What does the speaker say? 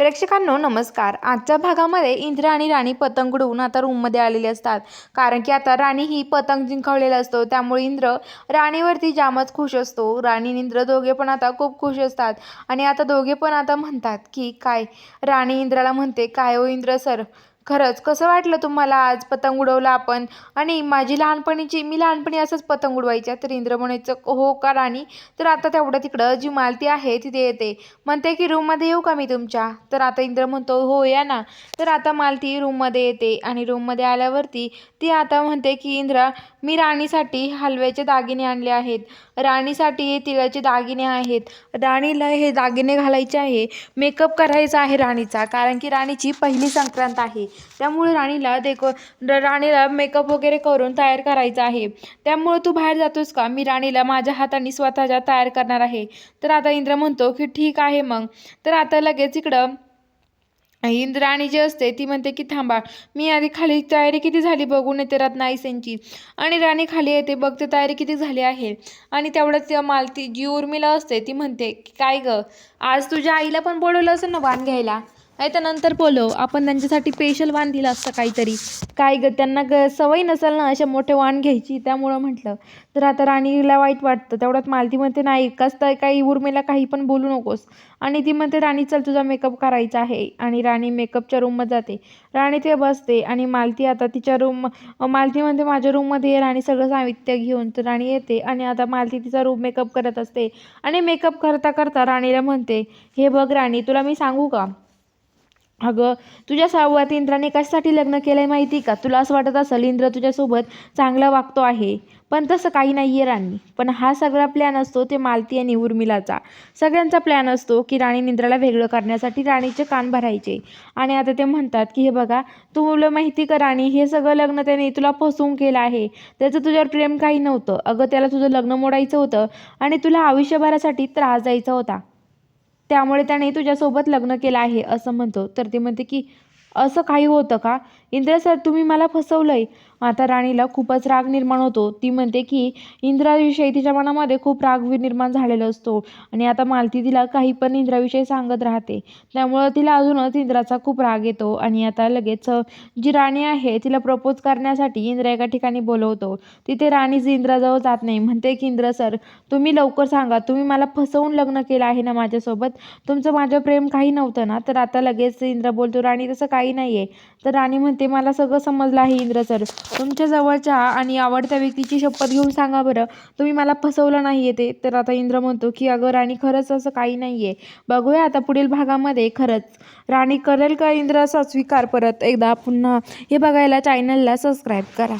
प्रेक्षकांनो नमस्कार. आजच्या भागामध्ये इंद्र आणि राणी पतंग उडवून आता रूममध्ये आलेले असतात. कारण की आता राणी ही पतंग जिंकवलेला असतो. त्यामुळे इंद्र राणीवरती जामच खुश असतो. राणी इंद्र दोघे पण आता खूप खुश असतात. आणि आता दोघे पण आता म्हणतात की काय? राणी इंद्राला म्हणते काय हो इंद्र सर? खरंच कसं वाटलं तुम्हाला आज पतंग उडवला आपण? आणि माझी लहानपणीची मी लहानपणी असंच पतंग उडवायच्या तर इंद्र म्हणायचं हो का राणी? तर आता तेवढं तिकडं जी मालती आहे तिथे येते. म्हणते की रूममध्ये येऊ का मी तुमच्या? तर आता इंद्र म्हणतो हो या ना. तर आता मालती रूममध्ये येते आणि रूममध्ये आल्यावरती ती आता म्हणते की इंद्रा मी राणीसाठी हलव्याचे दागिने आणले आहेत. राणीसाठी हे तिळाचे दागिने आहेत. राणीला हे दागिने घालायचे आहे. मेकअप करायचा आहे राणीचा कारण की राणीची पहिली संक्रांत आहे. त्यामुळे राणीला देखो राणीला मेकअप वगैरे करून तयार करायचं आहे. त्यामुळे तू बाहेर जातोस का? मी राणीला माझ्या हाताने स्वतःच्या तयार करणार आहे. तर आता इंद्र म्हणतो की ठीक आहे मग. तर आता लगेच इकडं इंद्राणी जी असते ती म्हणते की थांबा मी आधी खाली तयारी किती झाली बघून येते रत्नाईसेंची आणि राणी खाली येते बघते तयारी किती झाली आहे. आणि तेवढंच त्या मालती जी उर्मिला असते ती म्हणते की काय गं आज तुझ्या आईला पण बोलवलं असेल ना वाण घ्यायला? नाही तर नंतर बोलव. आपण त्यांच्यासाठी स्पेशल वाण दिलं असतं काहीतरी. काय ग त्यांना ग सवय नसेल ना अशा मोठे वाण घ्यायची. त्यामुळं म्हटलं तर आता राणीला वाईट वाटतं. तेवढ्यात मालती म्हणते नाही कस तर काही उर्मिला काही पण बोलू नकोस. आणि ती म्हणते राणी चल तुझा मेकअप करायचा आहे. आणि राणी मेकअपच्या रूममध्ये जाते. राणी ते बसते आणि मालती आता तिच्या रूम मालती म्हणते माझ्या रूममध्ये राणी सगळं साहित्य घेऊन. तर राणी येते आणि आता मालती तिचा रूम मेकअप करत असते. आणि मेकअप करता करता राणीला म्हणते हे बघ राणी तुला मी सांगू का? अगं तुझ्या सहाव्यात इंद्राने कशासाठी लग्न केलं आहे माहिती का? तुला असं वाटत असेल इंद्र तुझ्यासोबत चांगला वागतो आहे. पण तसं काही नाही आहे राणी. पण हा सगळा प्लॅन असतो ते मालती आणि उर्मिलाचा. सगळ्यांचा प्लॅन असतो की राणी इंद्राला वेगळं करण्यासाठी राणीचे कान भरायचे. आणि आता ते म्हणतात की हे बघा तुला माहिती का राणी हे सगळं लग्न त्याने तुला फसवून केलं आहे. त्याचं तुझ्यावर प्रेम काही नव्हतं. अगं त्याला तुझं लग्न मोडायचं होतं आणि तुला आयुष्यभरासाठी त्रास द्यायचा होता. त्यामुळे त्याने तुझ्यासोबत लग्न केलं आहे असं म्हणतो. तर ती म्हणते की असं काही होतं का? इंद्र सर तुम्ही मला फसवलं आहे आता राणीला खूपच राग निर्माण होतो. ती म्हणते की इंद्राविषयी तिच्या मनामध्ये खूप राग निर्माण झालेला असतो आणि आता मालती तिला काही पण इंद्राविषयी सांगत राहते. त्यामुळं तिला अजूनच इंद्राचा खूप राग येतो आणि आता लगेच जी राणी आहे तिला प्रपोज करण्यासाठी इंद्रा एका ठिकाणी बोलवतो. तिथे राणीच इंद्राजवळ जात नाही. म्हणते की इंद्र सर तुम्ही लवकर सांगा. तुम्ही मला फसवून लग्न केलं आहे ना माझ्यासोबत? तुमचं माझं प्रेम काही नव्हतं ना? तर आता लगेच इंद्र बोलतो राणी तसं काही नाही आहे तर राणी म्हणते मला सगळं समजलं आहे इंद्र सर. तुमच्या जवळच्या आणि आवडत्या व्यक्तीची शपथ घेऊन सांगा बरं. तुम्ही मला फसवलं नाही आहे ते तर आता इंद्र म्हणतो की अगं राणी खरंच असं काही नाही आहे बघूया आता पुढील भागामध्ये खरंच. राणी करेल का इंद्राचा स्वीकार परत? एकदा पुन्हा हे बघायला चॅनलला सबस्क्राईब करा.